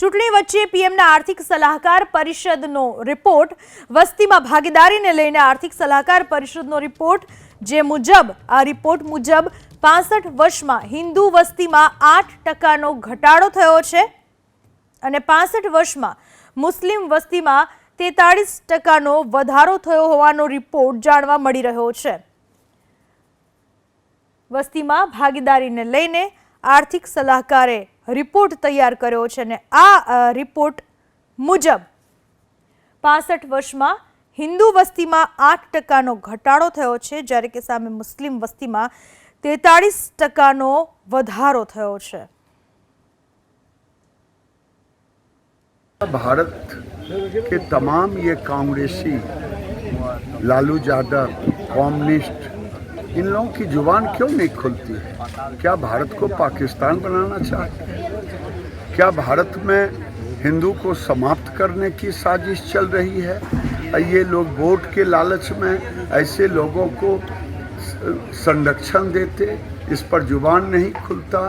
ચૂંટણી વચ્ચે પીએમના આર્થિક સલાહકાર પરિષદનો રિપોર્ટ વસ્તીમાં ભાગીદારીને લઈને આર્થિક સલાહકાર પરિષદનો રિપોર્ટ જે મુજબ, આ રિપોર્ટ મુજબ પાસઠ વર્ષમાં હિન્દુ વસ્તીમાં આઠ ટકાનો ઘટાડો થયો છે અને પાસઠ વર્ષમાં મુસ્લિમ વસ્તીમાં તેતાળીસ ટકાનો વધારો થયો હોવાનો રિપોર્ટ જાણવા મળી રહ્યો છે. વસ્તીમાં ભાગીદારીને લઈને આર્થિક સલાહકારે રિપોર્ટ તૈયાર કર્યો છે અને આ અ, રિપોર્ટ મુજબ પાસઠ વર્ષમાં હિન્દુ વસ્તીમાં આઠ ટકાનો ઘટાડો થયો છે જ્યારે કે સામે મુસ્લિમ વસ્તીમાં તેતાળીસ ટકાનો વધારો થયો છે भारत के तमाम ये कांग्रेसी लालू यादव कम्युनिस्ट इन लोगों की जुबान क्यों नहीं खुलती है क्या भारत को पाकिस्तान बनाना चाहते हैं क्या भारत में हिंदू को समाप्त करने की साजिश चल रही है? ये लोग वोट के लालच में ऐसे लोगों को संरक्षण देते, इस पर ज़ुबान नहीं खुलता।